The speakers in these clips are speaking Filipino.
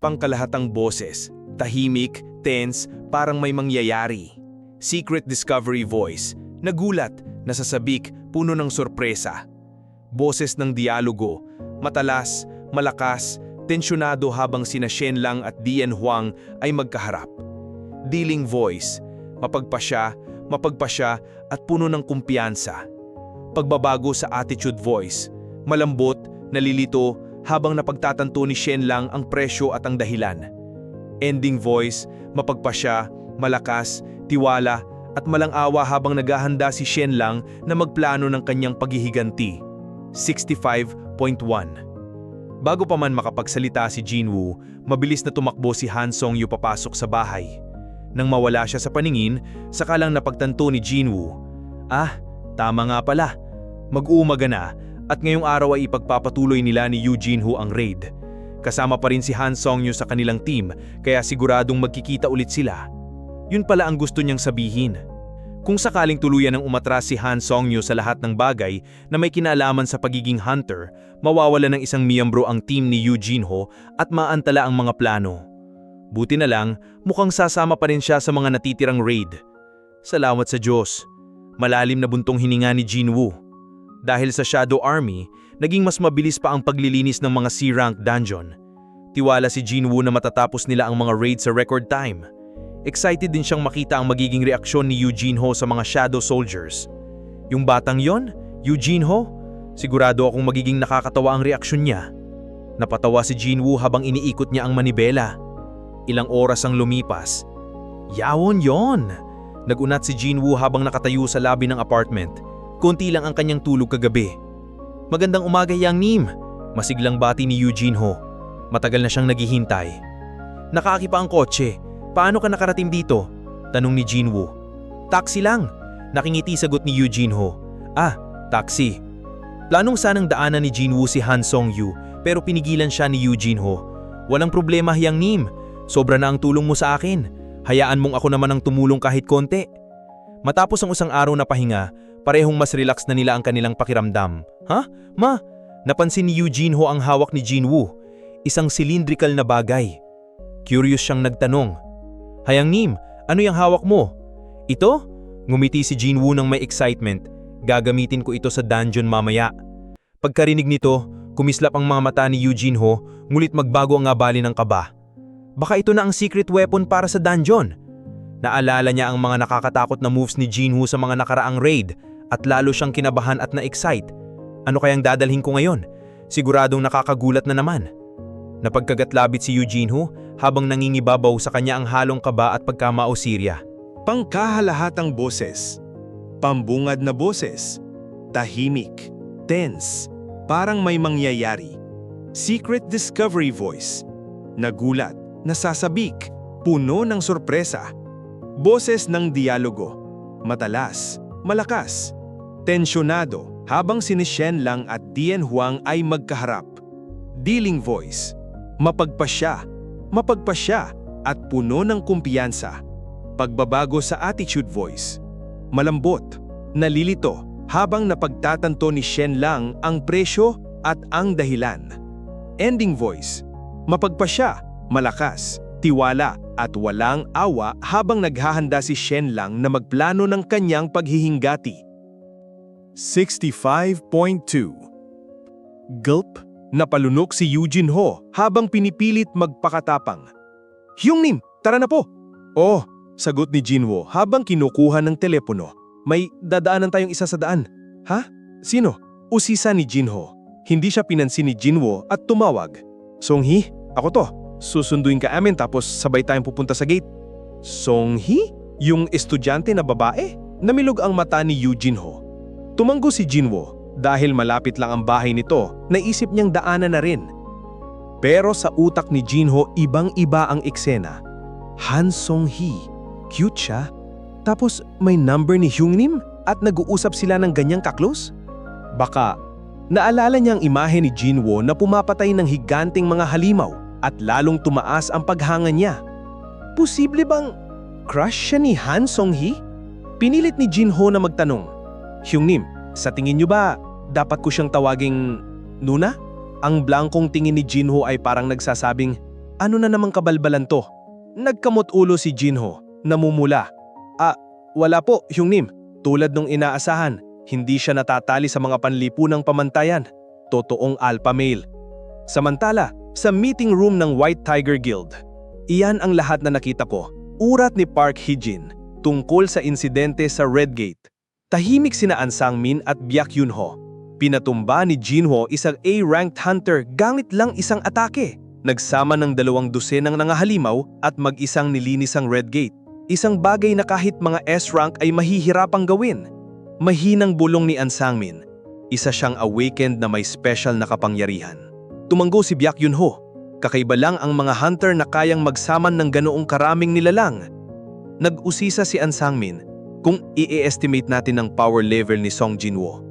Pangkalahatang boses, tahimik, tense, parang may mangyayari. Secret discovery voice, nagulat, nasasabik, puno ng sorpresa. Boses ng dialogo, matalas, malakas, tensyonado habang sina Shen Lang at Dian Huang ay magkaharap. Dealing voice, mapagpasya, mapagpasya at puno ng kumpiyansa. Pagbabago sa attitude voice, malambot, nalilito, habang napagtatanto ni Shen Lang ang presyo at ang dahilan. Ending voice, mapagpasya, malakas, tiwala, at malang-awa habang naghahanda si Shen Lang na magplano ng kanyang paghihiganti. 65.1 Bago pa man makapagsalita si Jinwoo, mabilis na tumakbo si Han Song-yu papasok sa bahay. Nang mawala siya sa paningin, saka lang napagtanto ni Jinwoo. Ah, tama nga pala. Mag-uumaga na at ngayong araw ay ipagpapatuloy nila ni Eugene Hu ang raid. Kasama pa rin si Han Song-yu sa kanilang team kaya siguradong magkikita ulit sila. Yun pala ang gusto niyang sabihin. Kung sakaling tuluyan ng umatras si Han Song-yu sa lahat ng bagay na may kinalaman sa pagiging hunter, mawawala ng isang miyembro ang team ni Eugene Ho at maantala ang mga plano. Buti na lang, mukhang sasama pa rin siya sa mga natitirang raid. Salamat sa Diyos. Malalim na buntong hininga ni Jinwoo. Dahil sa Shadow Army, naging mas mabilis pa ang paglilinis ng mga C-rank dungeon. Tiwala si Jinwoo na matatapos nila ang mga raid sa record time. Excited din siyang makita ang magiging reaksyon ni Eugene Ho sa mga Shadow Soldiers. Yung batang yon, Eugene Ho, sigurado akong magiging nakakatawa ang reaksyon niya. Napatawa si Jinwoo habang iniikot niya ang manibela. Ilang oras ang lumipas. Yawon yon! Nagunat si Jinwoo habang nakatayo sa lobby ng apartment. Konti lang ang kanyang tulog kagabi. Magandang umaga, Yang Nim. Masiglang bati ni Eugene Ho. Matagal na siyang naghihintay. Nakaaki pa ang kotse. Paano ka nakarating dito? Tanong ni Jinwoo. Taxi lang. Nakingiti sagot ni Eugene Ho. Ah, taxi. Planong sanang daanan ni Jinwoo si Han Song-yu pero pinigilan siya ni Eugene Ho. Walang problema, Yang Nim. Sobra na ang tulong mo sa akin. Hayaan mong ako naman ang tumulong kahit konti. Matapos ang isang araw na pahinga, parehong mas relax na nila ang kanilang pakiramdam. Ha? Ma, napansin ni Eugene Ho ang hawak ni Jinwoo. Isang cylindrical na bagay. Curious siyang nagtanong. Hayang Nim, ano yung hawak mo? Ito? Ngumiti si Jinwoo ng may excitement. Gagamitin ko ito sa dungeon mamaya. Pagkarinig nito, kumislap ang mga mata ni Eugene Ho, ngulit magbago ang ngabali ng kaba. Baka ito na ang secret weapon para sa dungeon. Naalala niya ang mga nakakatakot na moves ni Jinwoo sa mga nakaraang raid at lalo siyang kinabahan at na-excite. Ano kayang dadalhin ko ngayon? Siguradong nakakagulat na naman. Napagkagatlabit si Eugene Hu habang nangingibabaw sa kanya ang halong kaba at pagkamaosirya. Pangkahalahatang boses. Pambungad na boses. Tahimik. Tense. Parang may mangyayari. Secret discovery voice. Nagulat. Nasasabik. Puno ng sorpresa. Boses ng dialogo. Matalas. Malakas. Tensyonado habang si Shen Lang at Dian Huang ay magkaharap. Dealing voice. Mapagpasya. Mapagpasya at puno ng kumpiyansa. Pagbabago sa attitude voice. Malambot. Nalilito habang napagtatanto ni Shen Lang ang presyo at ang dahilan. Ending voice. Mapagpasya, malakas, tiwala at walang awa habang naghahanda si Shen Lang na magplano ng kanyang paghihinggati. 65.2 Gulp, napalunok si Eugene Ho habang pinipilit magpakatapang. Hyung Nim, tara na po! Oh, sagot ni Jinwo habang kinukuha ng telepono. May dadaanan tayong isa sa daan. Ha? Sino? Usisa ni Jinho. Hindi siya pinansin ni Jinwo at tumawag. Songhi, ako to. Susunduin ka amin tapos sabay tayong pupunta sa gate. Songhi? Yung estudyante na babae? Namilog ang mata ni Eugene Ho. Tumanggo si Jinwo dahil malapit lang ang bahay nito, naisip niyang daanan na rin. Pero sa utak ni Jinho, ibang-iba ang eksena. Han Song-hee, cute siya. Tapos may number ni Hyungnim at nag-uusap sila ng ganyang kaklose? Baka naalala niya ang imahe ni Jinwo na pumapatay ng higanting mga halimaw at lalong tumaas ang paghanga niya. Posible bang crush siya ni Han Song-hee? Pinilit ni Jinho na magtanong. Hyungnim, sa tingin niyo ba dapat ko siyang tawaging Nuna? Ang blankong tingin ni Jinho ay parang nagsasabing, Ano na namang kabalbalan to? Nagkamot ulo si Jinho, namumula. Ah, wala po, Hyungnim. Tulad nung inaasahan, hindi siya natatali sa mga panlipunang pamantayan. Totoong alpha male. Samantala, sa meeting room ng White Tiger Guild, iyan ang lahat na nakita ko. Urat ni Park Hee-jin tungkol sa insidente sa Red Gate. Tahimik sina An Sang-min at Byak Yun-ho. Pinatumba ni Jinho isang A-ranked hunter gamit lang isang atake. Nagsama ng dalawang dosenang nangahalimaw at mag-isang nilinis ang Red Gate. Isang bagay na kahit mga S-rank ay mahihirapang gawin. Mahinang bulong ni An Sang-min. Isa siyang awakened na may special na kapangyarihan. Tumanggo si Byak Yun-ho. Kakaiba lang ang mga hunter na kayang magsaman ng ganoong karaming nilalang. Nag-usisa si An Sang-min kung i-estimate natin ang power level ni Song Jinwoo.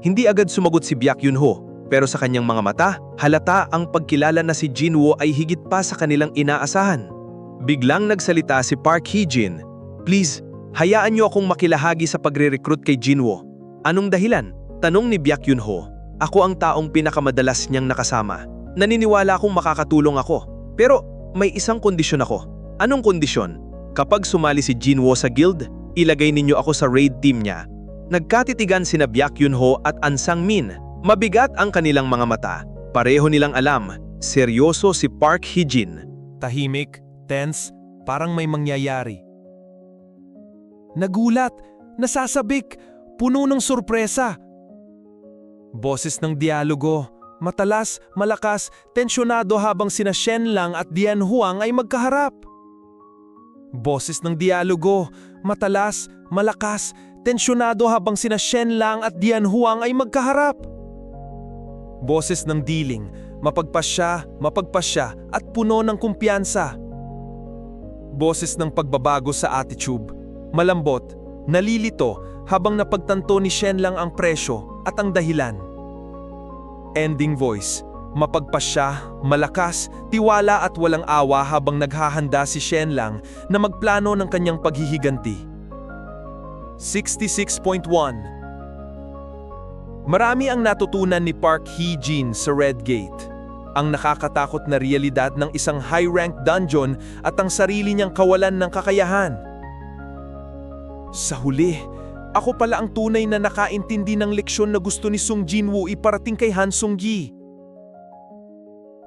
Hindi agad sumagot si Byak Yun-ho, pero sa kanyang mga mata, halata ang pagkilala na si Jinwoo ay higit pa sa kanilang inaasahan. Biglang nagsalita si Park Hee-jin, Please, hayaan niyo akong makilahagi sa pagre-recruit kay Jinwoo. Anong dahilan? Tanong ni Byak Yun-ho. Ako ang taong pinakamadalas niyang nakasama. Naniniwala akong makakatulong ako. Pero may isang kondisyon ako. Anong kondisyon? Kapag sumali si Jinwoo sa guild, ilagay ninyo ako sa raid team niya. Nagkatitigan sina Byak Yun-ho at An Sang-min. Mabigat ang kanilang mga mata. Pareho nilang alam, seryoso si Park Hee-jin. Tahimik, tense, parang may mangyayari. Nagulat, nasasabik, puno ng sorpresa. Boses ng dialogo, matalas, malakas, tensyonado habang sina Shen Lang at Dian Huang ay magkaharap. Boses ng dialogo, matalas, malakas, tensyonado habang sina Shen Lang at Dian Huang ay magkaharap. Boses ng diling, mapagpasya, mapagpasya at puno ng kumpiyansa. Boses ng pagbabago sa attitude, malambot, nalilito habang napagtanto ni Shen lang ang presyo at ang dahilan. Ending voice, mapagpasya, malakas, tiwala at walang awa habang naghahanda si Shen lang na magplano ng kanyang paghihiganti. 66.1 Marami ang natutunan ni Park Hee-jin sa Red Gate. Ang nakakatakot na realidad ng isang high-ranked dungeon at ang sarili niyang kawalan ng kakayahan. Sa huli, ako pala ang tunay na nakaintindi ng leksyon na gusto ni Sung Jinwoo iparating kay Han Sung-gi.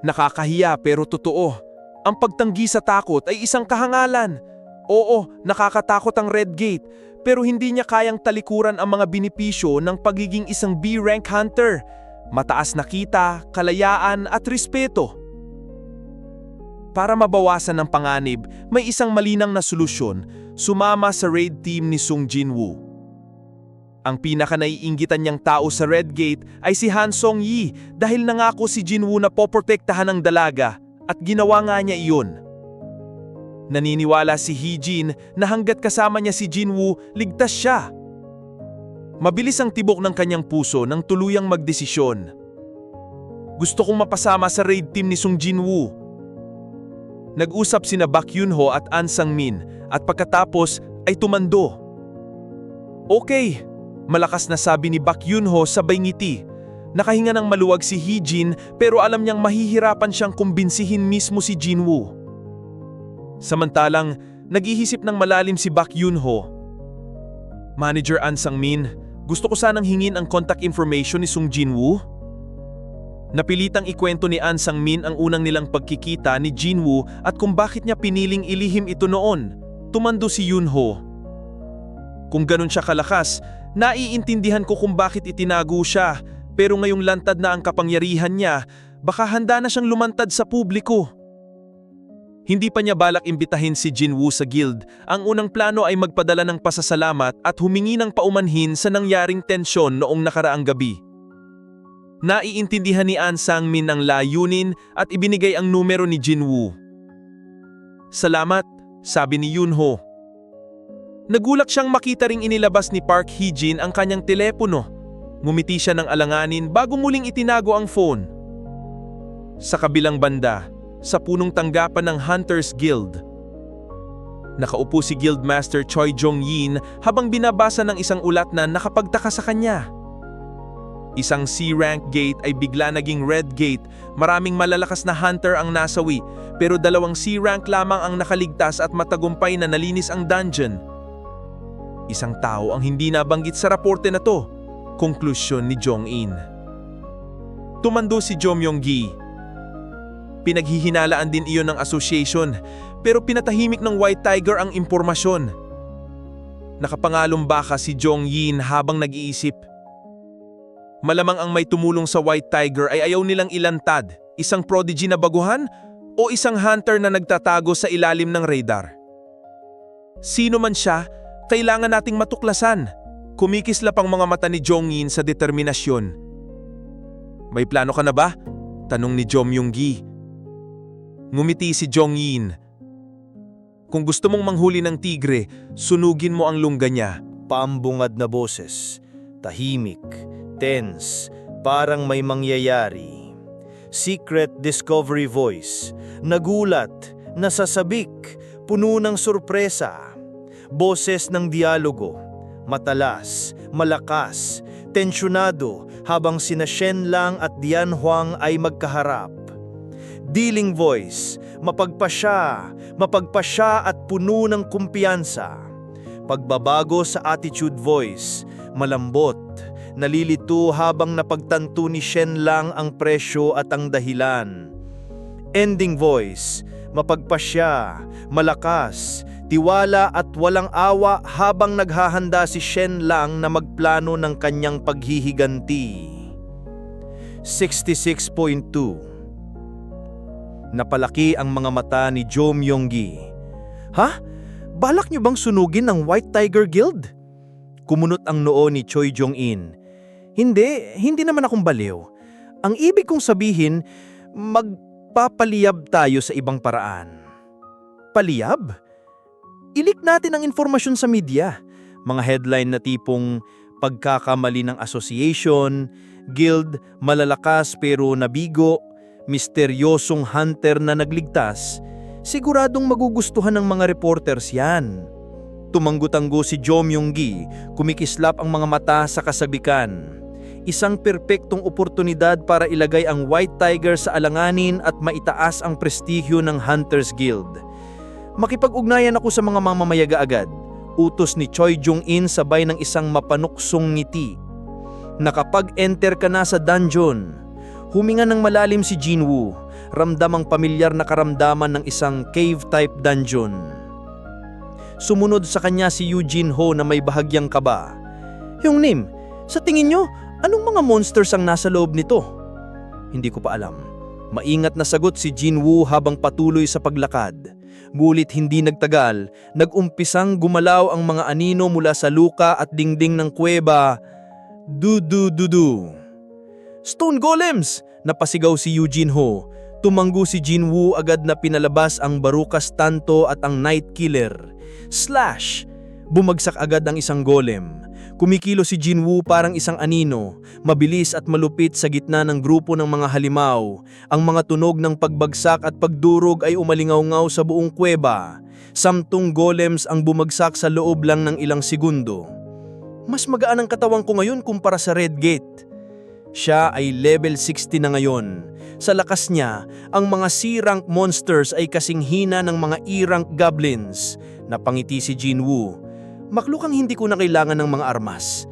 Nakakahiya pero totoo. Ang pagtanggi sa takot ay isang kahangalan. Oo, nakakatakot ang Red Gate, pero hindi niya kayang talikuran ang mga binipisyo ng pagiging isang B-rank hunter. Mataas na kita, kalayaan at respeto. Para mabawasan ang panganib, may isang malinang na solusyon, sumama sa raid team ni Sung Jinwoo. Ang pinaka naiinggitan niyang tao sa Red Gate ay si Han Song Yi dahil nangako si Jinwoo na poprotektahan ang dalaga at ginawa nga niya iyon. Naniniwala si Hee-jin na hanggat kasama niya si Jinwoo, ligtas siya. Mabilis ang tibok ng kanyang puso nang tuluyang magdesisyon. Gusto kong mapasama sa raid team ni Sung Jinwoo. Nag-usap sina Bak Yunho at An Sang-min at pagkatapos ay tumando. Okay, malakas na sabi ni Bak Yunho sabay ngiti. Nakahinga ng maluwag si Hee-jin pero alam niyang mahihirapan siyang kumbinsihin mismo si Jinwoo. Samantalang, nag-ihisip ng malalim si Bak Yunho. Manager An Sang-min, gusto ko sanang hingin ang contact information ni Sung Jinwoo. Napilitang ikwento ni An Sang-min ang unang nilang pagkikita ni Jinwoo at kung bakit niya piniling ilihim ito noon. Tumando si Yunho. Kung ganun siya kalakas, naiintindihan ko kung bakit itinago siya, pero ngayong lantad na ang kapangyarihan niya, baka handa na siyang lumantad sa publiko. Hindi pa niya balak imbitahin si Jinwoo sa guild. Ang unang plano ay magpadala ng pasasalamat at humingi ng paumanhin sa nangyaring tensyon noong nakaraang gabi. Naiintindihan ni An Sang-min ang layunin at ibinigay ang numero ni Jinwoo. Salamat, sabi ni Yunho. Nagulat siyang makita ring inilabas ni Park Hee-jin ang kanyang telepono. Ngumiti siya ng alanganin bago muling itinago ang phone. Sa kabilang banda, sa punong tanggapan ng Hunters Guild. Nakaupo si Guildmaster Choi Jong-yin habang binabasa ng isang ulat na nakapagtaka sa kanya. Isang C-rank gate ay bigla naging red gate, maraming malalakas na hunter ang nasawi, pero dalawang C-rank lamang ang nakaligtas at matagumpay na nalinis ang dungeon. Isang tao ang hindi nabanggit sa raporte na to, konklusyon ni Jong-in. Tumando si Jom Yong-gi. Pinaghihinalaan din iyon ng association, pero pinatahimik ng White Tiger ang impormasyon. Nakapangalong baka si Jong Yin habang nag-iisip. Malamang ang may tumulong sa White Tiger ay ayaw nilang ilantad, isang prodigy na baguhan o isang hunter na nagtatago sa ilalim ng radar. Sino man siya, kailangan nating matuklasan. Kumikislap ang mga mata ni Jong Yin sa determinasyon. May plano ka na ba? Tanong ni Jom Yung-gi. Ngumiti si Jong Yin. Kung gusto mong manghuli ng tigre, sunugin mo ang lungga niya. Paambungad na boses, tahimik, tense, parang may mangyayari. Secret discovery voice, nagulat, nasasabik, puno ng sorpresa. Boses ng dialogo, matalas, malakas, tensyonado habang sina Shen Lang at Dian Huang ay magkaharap. Dealing voice, mapagpasya, mapagpasya at puno ng kumpiyansa. Pagbabago sa attitude voice, malambot, nalilito habang napagtanto ni Shen Lang ang presyo at ang dahilan. Ending voice, mapagpasya, malakas, tiwala at walang awa habang naghahanda si Shen Lang na magplano ng kanyang paghihiganti. 66.2 Napalaki ang mga mata ni Jo Myung-gi. Ha? Balak niyo bang sunugin ang White Tiger Guild? Kumunot ang noo ni Choi Jong-in. Hindi, hindi naman akong baliw. Ang ibig kong sabihin, magpapaliyab tayo sa ibang paraan. Paliyab? Ilik natin ang informasyon sa media. Mga headline na tipong pagkakamali ng association, guild, malalakas pero nabigo, misteryosong hunter na nagligtas, siguradong magugustuhan ng mga reporters yan. Tumanggo-tanggo si Jo Myung-gi, kumikislap ang mga mata sa kasabikan. Isang perpektong oportunidad para ilagay ang White Tiger sa alanganin at maitaas ang prestihyo ng Hunters Guild. Makipag-ugnayan ako sa mga mamamayaga agad. Utos ni Choi Jong-in sabay ng isang mapanuksong ngiti. Nakapag-enter ka na sa dungeon, Huminga ng malalim si Jinwoo, ramdam ang pamilyar na karamdaman ng isang cave-type dungeon. Sumunod sa kanya si Eugene Ho na may bahagyang kaba. Yung Nim, sa tingin nyo, anong mga monsters ang nasa loob nito? Hindi ko pa alam. Maingat na sagot si Jinwoo habang patuloy sa paglakad. Ngulit hindi nagtagal, nag-umpisang gumalaw ang mga anino mula sa luka at dingding ng kuweba. Du-du-du-du. Stone Golems! Napasigaw si Eugene Ho. Tumanggo si Jinwoo agad na pinalabas ang Barukas Tanto at ang Night Killer. Slash! Bumagsak agad ang isang golem. Kumikilo si Jinwoo parang isang anino, mabilis at malupit sa gitna ng grupo ng mga halimaw. Ang mga tunog ng pagbagsak at pagdurog ay umalingaw-ngaw sa buong kuweba. Samtong golems ang bumagsak sa loob lang ng ilang segundo. Mas magaan ang katawan ko ngayon kumpara sa Red Gate. Siya ay level 60 na ngayon. Sa lakas niya, ang mga C-rank monsters ay kasing hina ng mga E-rank goblins. Napangiti si Jinwoo. Maklukang hindi ko na kailangan ng mga armas.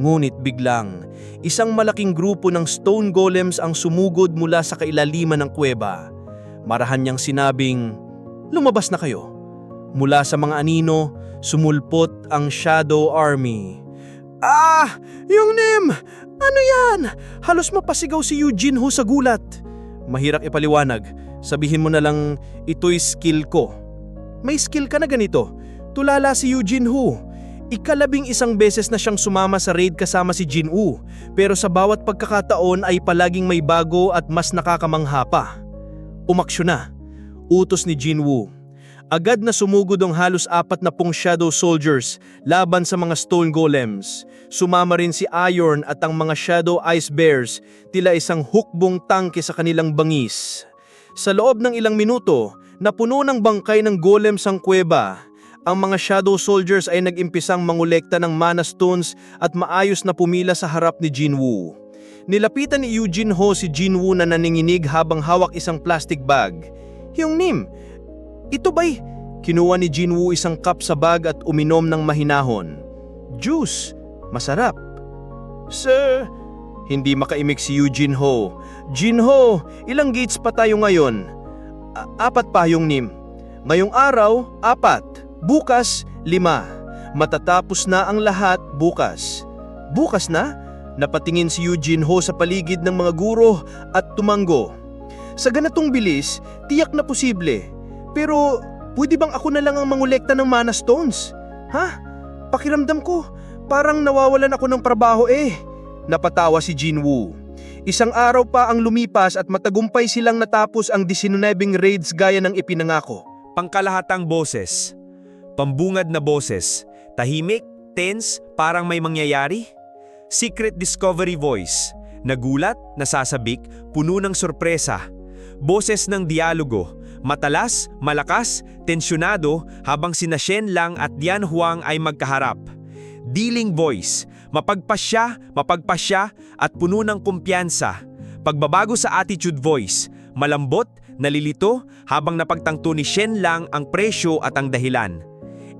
Ngunit biglang, isang malaking grupo ng stone golems ang sumugod mula sa kailaliman ng kuweba. Marahan niyang sinabing, lumabas na kayo. Mula sa mga anino, sumulpot ang Shadow Army. Ah! Yung Nim! Ano yan? Halos mapasigaw si Eugene Ho sa gulat. Mahirap ipaliwanag. Sabihin mo na lang, ito'y skill ko. May skill ka na ganito. Tulala si Eugene Ho. Ikalabing isang beses na siyang sumama sa raid kasama si Jin Woo, pero sa bawat pagkakataon ay palaging may bago at mas nakakamangha pa. Umaksyon na. Utos ni Jin Woo. Agad na sumugod ang halos apat na pong Shadow Soldiers laban sa mga Stone Golems. Sumama rin si Iron at ang mga Shadow Ice Bears tila isang hukbong tangke sa kanilang bangis. Sa loob ng ilang minuto, napuno ng bangkay ng golems ang kuweba. Ang mga Shadow Soldiers ay nag-impisang mangolekta ng mana stones at maayos na pumila sa harap ni Jinwoo. Nilapitan ni Eugene Ho si Jinwoo na naninginig habang hawak isang plastic bag. Hyung Nim, ito ba'y... Kinuha ni Jinwoo isang cup sa bag at uminom ng mahinahon. Juice, masarap. Sir, hindi makaimik si Eugene Ho. Jin Ho, ilang gates pa tayo ngayon? A- apat pa yung nim. Ngayong araw, apat. Bukas, lima. Matatapos na ang lahat bukas. Bukas na? Napatingin si Eugene Ho sa paligid ng mga guro at tumanggo. Sa ganatong bilis, tiyak na posible. Pero pwede bang ako na lang ang mangolekta ng mana stones? Ha? Pakiramdam ko, parang nawawalan ako ng trabaho eh. Napatawa si Jinwoo. Isang araw pa ang lumipas at matagumpay silang natapos ang 19 raids gaya ng ipinangako. Pangkalahatang boses. Pambungad na boses. Tahimik, tense, parang may mangyayari. Secret discovery voice. Nagulat, nasasabik, puno ng sorpresa. Boses ng dialogo. Matalas, malakas, tensyonado habang sina Shen Lang at Dian Huang ay magkaharap. Dealing voice. Mapagpasya, mapagpasya at puno ng kumpiyansa. Pagbabago sa attitude voice. Malambot, nalilito habang napagtangto ni Shen Lang ang presyo at ang dahilan.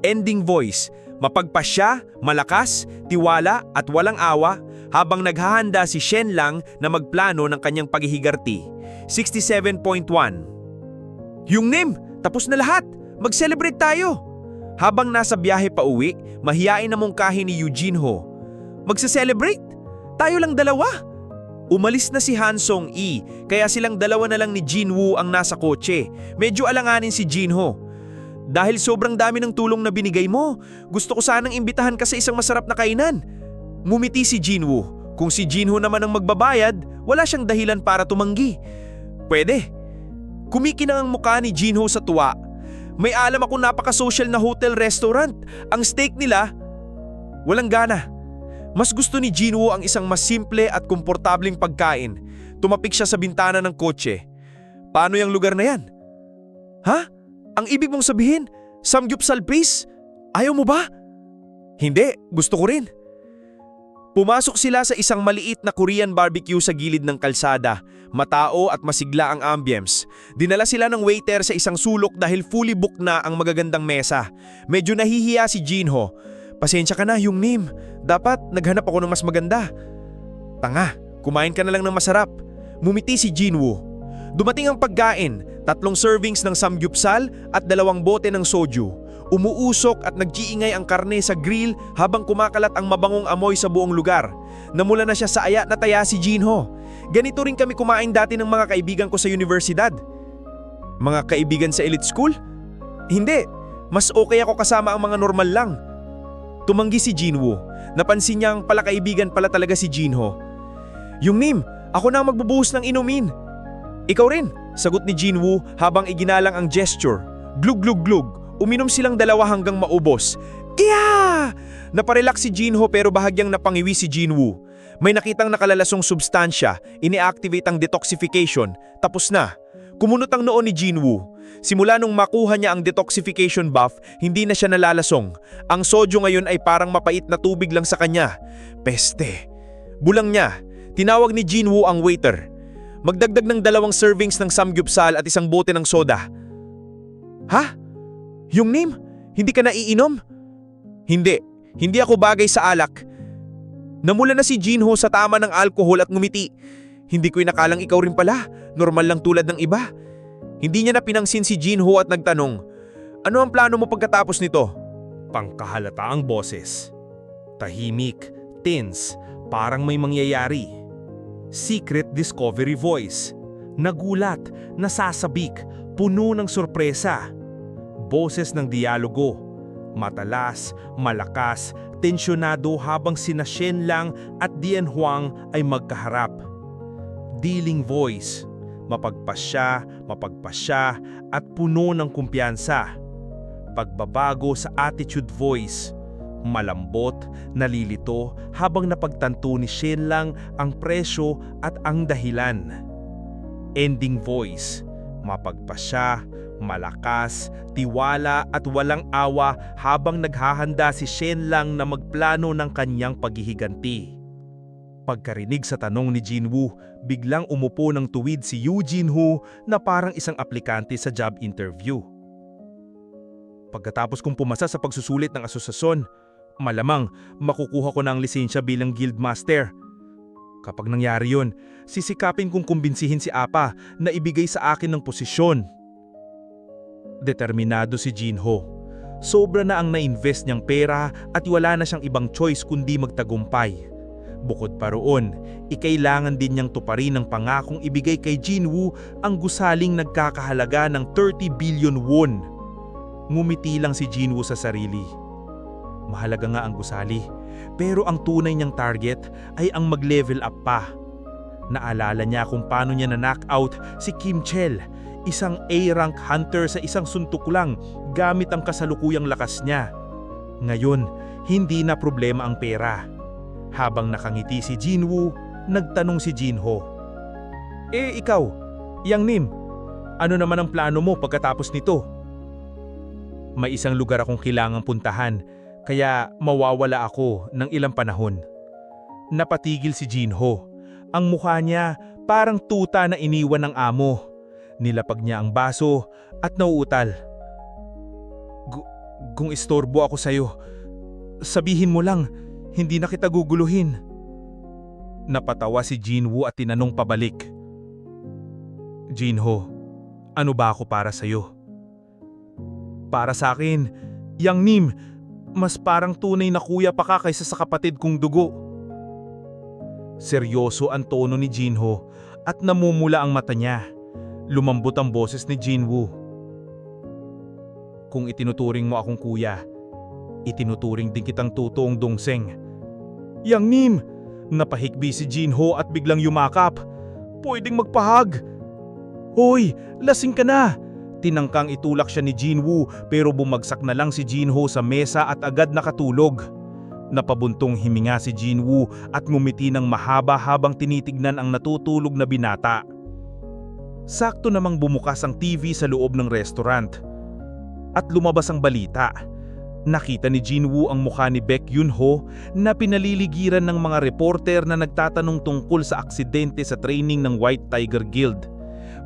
Ending voice, mapagpasya, malakas, tiwala at walang awa habang naghahanda si Shen Lang na magplano ng kanyang paghihigarti. 67.1 Yung Nim, tapos na lahat! Mag-celebrate tayo! Habang nasa biyahe pa uwi, mahiyain na mungkahi ni Eugene Ho. Magsa-celebrate? Tayo lang dalawa? Umalis na si Hansong E, kaya silang dalawa na lang ni Jinwoo ang nasa kotse. Medyo alanganin si Jinho. Dahil sobrang dami ng tulong na binigay mo, gusto ko sanang imbitahan ka sa isang masarap na kainan. Ngumiti si Jinwoo. Kung si Jinho naman ang magbabayad, wala siyang dahilan para tumanggi. Pwede. Kumikinang ang mukha ni Jinho sa tuwa. May alam akong napaka-social na hotel restaurant. Ang steak nila, walang gana. Mas gusto ni Jinwoo ang isang mas simple at komportableng pagkain. Tumapik siya sa bintana ng kotse. Paano yung lugar na yan? Ha? Ang ibig mong sabihin, Samgyupsal Base? Ayaw mo ba? Hindi, gusto ko rin. Pumasok sila sa isang maliit na Korean barbecue sa gilid ng kalsada. Matao at masigla ang ambience. Dinala sila ng waiter sa isang sulok dahil fully booked na ang magagandang mesa. Medyo nahihiya si Jinho. Pasensya ka na, yung name. Dapat naghanap ako ng mas maganda. Tanga, kumain ka na lang ng masarap. Mumiti si Jinwoo. Dumating ang pagkain, tatlong servings ng samgyupsal at dalawang bote ng soju. Umuusok at nagjiingay ang karne sa grill habang kumakalat ang mabangong amoy sa buong lugar. Namula na siya sa aya na taya si Jinho. Ganito rin kami kumain dati ng mga kaibigan ko sa universidad. Mga kaibigan sa elite school? Hindi, mas okay ako kasama ang mga normal lang. Tumanggi si Jinwoo. Napansin niyang pala kaibigan pala talaga si Jinho. Yung Nim, ako na ang magbubuhos ng inumin. Ikaw rin, sagot ni Jinwoo habang iginalang ang gesture. Glug glug glug, uminom silang dalawa hanggang maubos. Iya! Naparelax si Jinho pero bahagyang napangiwi si Jinwoo. May nakitang nakalalasong substansya, ini-activate ang detoxification, tapos na. Kumunot ang noon ni Jinwoo. Simula nung makuha niya ang detoxification buff, hindi na siya nalalasong. Ang soju ngayon ay parang mapait na tubig lang sa kanya. Peste. Bulang niya, tinawag ni Jinwoo ang waiter. Magdagdag ng dalawang servings ng samgyupsal at isang bote ng soda. Ha? Yung name? Hindi ka naiinom? Hindi. Hindi ako bagay sa alak. Namula na si Jinho sa tama ng alkohol at ngumiti. Hindi ko inakalang ikaw rin pala. Normal lang tulad ng iba. Hindi niya na pinangsin si Jinho at nagtanong, Ano ang plano mo pagkatapos nito? Pangkahalata ang boses. Tahimik, tense, parang may mangyayari. Secret discovery voice. Nagulat, nasasabik, puno ng sorpresa. Boses ng dialogo. Matalas, malakas, tensyonado habang sina Shen Lang at Dian Huang ay magkaharap. Dealing voice. Mapagpasya, mapagpasya at puno ng kumpiyansa. Pagbabago sa attitude voice. Malambot, nalilito habang napagtanto ni Shen Lang ang presyo at ang dahilan. Ending voice. Mapagpasya, malakas, tiwala at walang awa habang naghahanda si Shen Lang na magplano ng kanyang paghihiganti. Pagkarinig sa tanong ni Jinwoo, biglang umupo ng tuwid si Yoo Jin-ho na parang isang aplikante sa job interview. Pagkatapos kong pumasa sa pagsusulit ng asosasyon, malamang makukuha ko ang lisensya bilang guildmaster. Kapag nangyari yun, sisikapin kong kumbinsihin si Apa na ibigay sa akin ng posisyon. Determinado si Jinho. Sobra na ang na-invest niyang pera at wala na siyang ibang choice kundi magtagumpay. Bukod pa roon, ikailangan din niyang tuparin ang pangakong ibigay kay Jinwoo ang gusaling nagkakahalaga ng 30 billion won. Ngumiti lang si Jinwoo sa sarili. Mahalaga nga ang gusali, pero ang tunay niyang target ay ang mag-level up pa. Naalala niya kung paano niya na-knockout si Kim Chel, isang A-rank hunter sa isang suntok lang gamit ang kasalukuyang lakas niya. Ngayon, hindi na problema ang pera. Habang nakangiti si Jinwoo, nagtanong si Jinho. Eh ikaw, Yang Nim, ano naman ang plano mo pagkatapos nito? May isang lugar akong kailangang puntahan, kaya mawawala ako ng ilang panahon. Napatigil si Jinho. Ang mukha niya parang tuta na iniwan ng amo. Nilapag niya ang baso at nauutal. Kung istorbo ako sa'yo, sabihin mo lang, hindi na kita guguluhin. Napatawa si Jinwoo at tinanong pabalik. Jinho, ano ba ako para sa'yo? Para sa akin, Yang Nim, mas parang tunay na kuya pa ka kaysa sa kapatid kong dugo. Seryoso ang tono ni Jinho at namumula ang mata niya. Lumambot ang boses ni Jinwoo. Kung itinuturing mo akong kuya, itinuturing din kitang totoong dongseng. Yang Nim, napahikbi si Jinho at biglang yumakap. Pwedeng magpahag. Hoy, lasing ka na! Tinangkang itulak siya ni Jinwoo pero bumagsak na lang si Jinho sa mesa at agad nakatulog. Napabuntong himinga si Jinwoo at ngumiti ng mahaba habang tinitignan ang natutulog na binata. Sakto namang bumukas ang TV sa loob ng restaurant. At lumabas ang balita. Nakita ni Jinwoo ang mukha ni Baek Yun-ho na pinaliligiran ng mga reporter na nagtatanong tungkol sa aksidente sa training ng White Tiger Guild.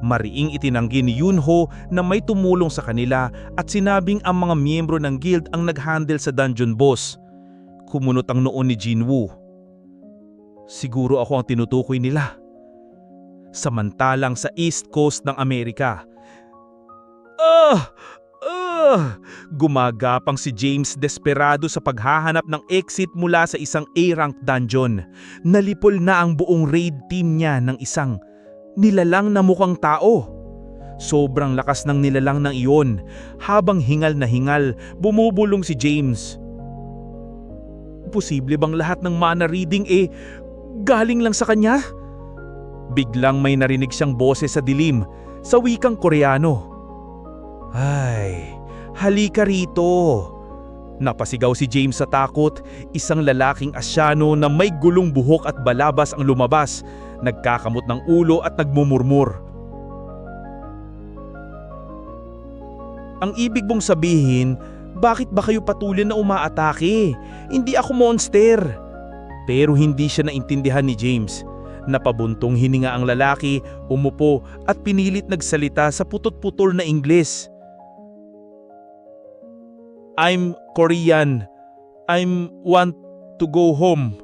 Mariing itinanggi ni Yun-ho na may tumulong sa kanila at sinabing ang mga miyembro ng guild ang nag-handle sa dungeon boss. Kumunot ang noon ni Jinwoo. Siguro ako ang tinutukoy nila. Samantalang sa East Coast ng Amerika. Ah! Ah! Gumagapang si James desperado sa paghahanap ng exit mula sa isang A-rank dungeon. Nalipol na ang buong raid team niya ng isang nilalang na mukhang tao. Sobrang lakas ng nilalang ng iyon. Habang hingal na hingal, bumubulong si James. Posible bang lahat ng mana reading eh galing lang sa kanya? Biglang may narinig siyang boses sa dilim sa wikang Koreano. Ay, halika rito. Napasigaw si James sa takot, isang lalaking asyano na may gulong buhok at balabas ang lumabas, nagkakamot ng ulo at nagmumurmur. Ang ibig mong sabihin, bakit ba kayo patuloy na umaatake? Hindi ako monster. Pero hindi siya naintindihan ni James. Napabuntong hininga ang lalaki, umupo at pinilit nagsalita sa putot-putol na Ingles. I'm Korean. I'm want to go home.